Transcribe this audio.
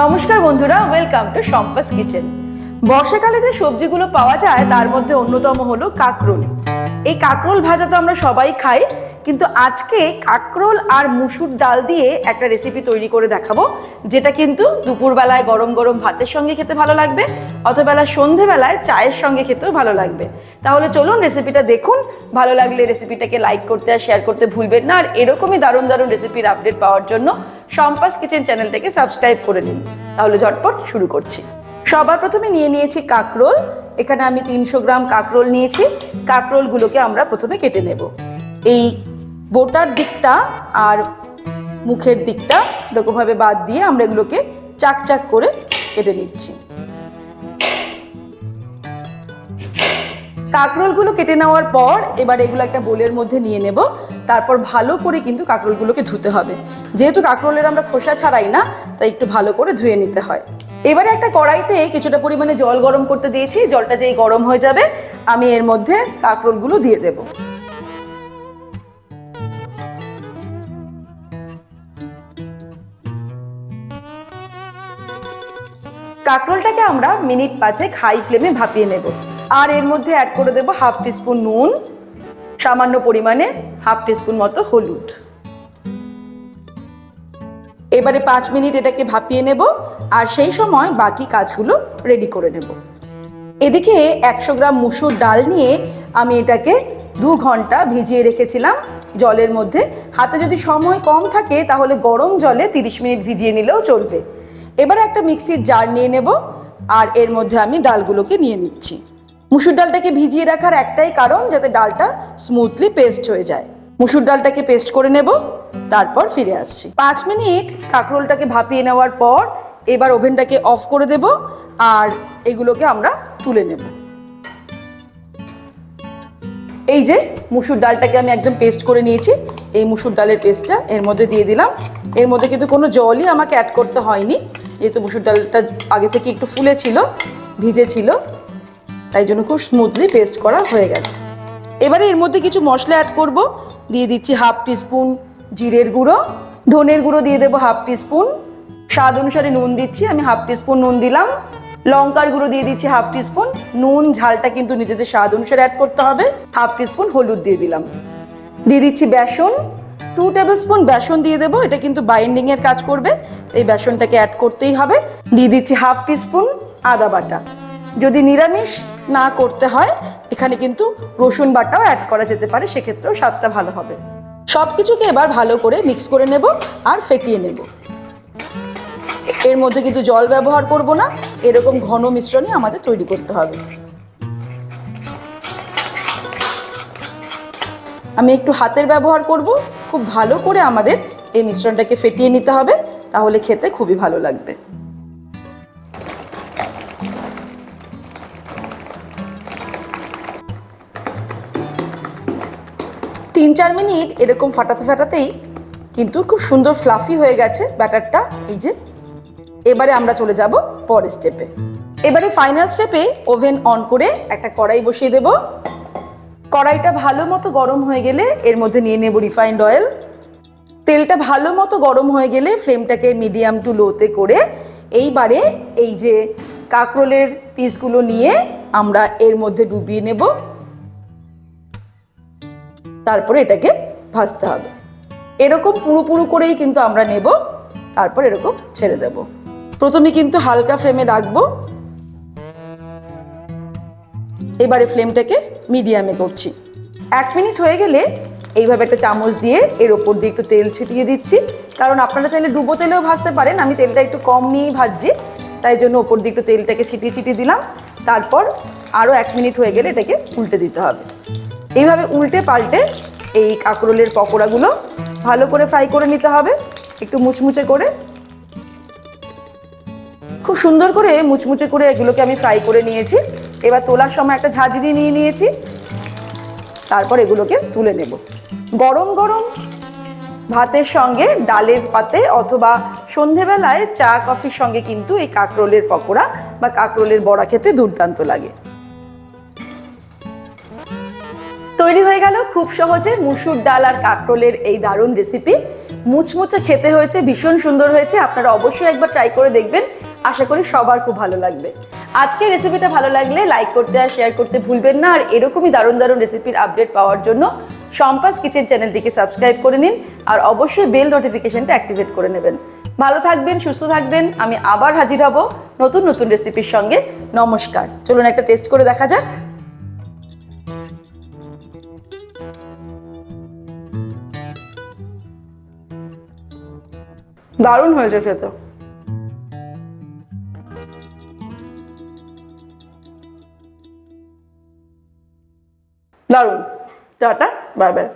নমস্কার বন্ধুরা welcome to সম্পাস kitchen বর্ষাকালে যে সবজিগুলো পাওয়া যায়, তার মধ্যে অন্যতম হলো কাকরোল। এই কাকরোল ভাজা তো আমরা সবাই খাই, কিন্তু আজকে কাকরোল আর মুসুর ডাল দিয়ে একটা রেসিপি তৈরি করে দেখাবো, যেটা কিন্তু দুপুরবেলায় গরম গরম ভাতের সঙ্গে খেতে ভালো লাগবে, অথবা সন্ধেবেলায় চায়ের সঙ্গে খেতেও ভালো লাগবে। তাহলে চলুন রেসিপিটা দেখুন, ভালো লাগলে রেসিপিটাকে লাইক করতে আর শেয়ার করতে ভুলবেন না, আর এরকমই দারুণ দারুণ রেসিপির আপডেট পাওয়ার জন্য সম্পাস কিচেন চ্যানেলটাকে সাবস্ক্রাইব করে নিন। তাহলে ঝটপট শুরু করছি। সবার প্রথমে নিয়ে নিয়েছি কাকরোল। এখানে আমি তিনশো গ্রাম কাকরোল নিয়েছি। কাকরোলগুলোকে আমরা প্রথমে কেটে নেব। এই বোটার দিকটা আর মুখের দিকটা এরকমভাবে বাদ দিয়ে আমরা এগুলোকে চাক চাক করে কেটে নিচ্ছি। কাঁকরোলগুলো কেটে নেওয়ার পর এবার এগুলো একটা বোলের মধ্যে নিয়ে নেব। তারপর ভালো করে কিন্তু কাঁকরোলগুলোকে ধুতে হবে। যেহেতু কাঁকরোলের আমরা খোসা ছাড়াই না, তাই একটু ভালো করে ধুয়ে নিতে হয়। এবারে একটা কড়াইতে কিছুটা পরিমাণে জল গরম করতে দিয়েছি। জলটা যেই গরম হয়ে যাবে, আমি এর মধ্যে কাঁকরোলগুলো দিয়ে দেব। কাঁকরোলটাকে আমরা মিনিট পাঁচেক হাই ফ্লেমে ভাপিয়ে নেব। আর এর মধ্যে অ্যাড করে দেব হাফ টিস্পুন নুন, সামান্য পরিমাণে হাফ টিস্পুন মতো হলুদ। এবারে পাঁচ মিনিট এটাকে ভাপিয়ে নেব আর সেই সময় বাকি কাজগুলো রেডি করে নেব। এদিকে একশো গ্রাম মুসুর ডাল নিয়ে আমি এটাকে দু ঘণ্টা ভিজিয়ে রেখেছিলাম জলের মধ্যে। হাতে যদি সময় কম থাকে তাহলে গরম জলে তিরিশ মিনিট ভিজিয়ে নিলেও চলবে। এবারে একটা মিক্সির জার নিয়ে নেব আর এর মধ্যে আমি ডালগুলোকে নিয়ে নিচ্ছি। মুসুর ডালটাকে ভিজিয়ে রাখার একটাই কারণ যাতে ডালটা স্মুথলি পেস্ট হয়ে যায়। মুসুর ডালটাকে পেস্ট করে নেব, তারপর ফিরে আসছি। পাঁচ মিনিট কাঁকরোলটাকে ভাপিয়ে নেওয়ার পর এবার ওভেনটাকে অফ করে দেব, আর এগুলোকে আমরা তুলে নেব। এই যে মুসুর ডালটাকে আমি একদম পেস্ট করে নিয়েছি, এই মুসুর ডালের পেস্টটা এর মধ্যে দিয়ে দিলাম। এর মধ্যে কিন্তু কোনো জলই আমাকে অ্যাড করতে হয়নি, যেহেতু মুসুর ডালটা আগে থেকে একটু ফুলে ছিল ভিজে ছিল তাই জন্য খুব স্মুথলি পেস্ট করা হয়ে গেছে। এবারে এর মধ্যে কিছু মশলা অ্যাড করব। দিয়ে দিচ্ছি হাফ টিস্পুন জিরের গুঁড়ো, ধনের গুঁড়ো দিয়ে দেবো হাফ টিস্পুন স্বাদ অনুসারে নুন দিচ্ছি, আমি হাফ টিস্পুন নুন দিলাম। লঙ্কার গুঁড়ো দিয়ে দিচ্ছি হাফ টিস্পুন নুন, ঝালটা কিন্তু নিজেদের স্বাদ অনুসারে অ্যাড করতে হবে। হাফ টিস্পুন হলুদ দিয়ে দিলাম। দিয়ে দিচ্ছি বেসন। টু টেবিল স্পুন বেসন দিয়ে দেবো, এটা কিন্তু বাইন্ডিং এর কাজ করবে। এই বেসনটাকে অ্যাড করতেই হবে। দিয়ে দিচ্ছি হাফ টিস্পুন আদা বাটা। যদি নিরামিষ না করতে হয়, এখানে কিন্তু রসুন বাটাও অ্যাড করা যেতে পারে, সেক্ষেত্রেও স্বাদটা ভালো হবে। সব কিছুকে এবার ভালো করে মিক্স করে নেব আর ফেটিয়ে নেব। এর মধ্যে কিন্তু জল ব্যবহার করব না, এরকম ঘন মিশ্রণই আমাদের তৈরি করতে হবে। আমি একটু হাতের ব্যবহার করব, খুব ভালো করে আমাদের এই মিশ্রণটাকে ফেটিয়ে নিতে হবে, তাহলে খেতে খুবই ভালো লাগবে। তিন চার মিনিট এরকম ফাটাতে ফাটাতেই কিন্তু খুব সুন্দর ফ্লাফি হয়ে গেছে ব্যাটারটা। এই যে, এবারে আমরা চলে যাব পরের স্টেপে এবারে ফাইনাল স্টেপে ওভেন অন করে একটা কড়াই বসিয়ে দেব। কড়াইটা ভালো মতো গরম হয়ে গেলে এর মধ্যে নিয়ে নেব রিফাইন্ড অয়েল তেলটা ভালো মতো গরম হয়ে গেলে ফ্লেমটাকে মিডিয়াম টু লোতে করে এইবারে এই যে কাঁকরোলের পিসগুলো নিয়ে আমরা এর মধ্যে ডুবিয়ে নেব। তারপরে এটাকে ভাজতে হবে। এরকম পুরো করেই কিন্তু আমরা নেব, তারপর এরকম ছেড়ে দেব। প্রথমে কিন্তু হালকা ফ্লেমে রাখব। এবারে ফ্লেমটাকে মিডিয়ামে করছি। এক মিনিট হয়ে গেলে এইভাবে একটা চামচ দিয়ে এর ওপর দিয়ে একটু তেল ছিটিয়ে দিচ্ছি। কারণ আপনারা চাইলে ডুবো তেলেও ভাজতে পারেন, আমি তেলটা একটু কম নিয়েই ভাজছি। তাই জন্য ওপর দিয়ে একটু তেলটাকে ছিটিয়ে ছিটিয়ে দিলাম। তারপর আরও এক মিনিট হয়ে গেলে এটাকে উল্টে দিতে হবে। এইভাবে উল্টে পাল্টে এই কাঁকরোলের পকোড়াগুলো ভালো করে ফ্রাই করে নিতে হবে, একটু মুচমুচে করে। খুব সুন্দর করে মুচমুচে করে এগুলোকে আমি ফ্রাই করে নিয়েছি। এবার তোলার সময় একটা ঝাঁঝরি নিয়ে নিয়েছি। তারপর এগুলোকে তুলে নেব। গরম গরম ভাতের সঙ্গে, ডালের পাতে অথবা সন্ধেবেলায় চা, কফির সঙ্গে কিন্তু এই কাঁকরোলের পকোড়া বা কাঁকরোলের বড়া খেতে দুর্দান্ত লাগে। তৈরি হয়ে গেল খুব সহজে মুসুর ডাল আর কাঁকরোলের এই দারুণ রেসিপি মুচমুচে খেতে হয়েছে, ভীষণ সুন্দর হয়েছে। আপনারা অবশ্যই একবার ট্রাই করে দেখবেন। আশা করি সবার খুব ভালো লাগবে। আজকের রেসিপিটা ভালো লাগলে লাইক করতে আর শেয়ার করতে ভুলবেন না। আর এরকমই দারুণ দারুণ রেসিপির আপডেট পাওয়ার জন্য সম্পাস কিচেন চ্যানেলটিকে সাবস্ক্রাইব করে নিন। আর অবশ্যই বেল নোটিফিকেশনটা অ্যাক্টিভেট করে নেবেন। ভালো থাকবেন, সুস্থ থাকবেন। আমি আবার হাজির হব নতুন নতুন রেসিপির সঙ্গে। নমস্কার। চলুন একটা টেস্ট করে দেখা যাক। দারুণ হয়েছে খেতে দারুণ। Tata bye bye.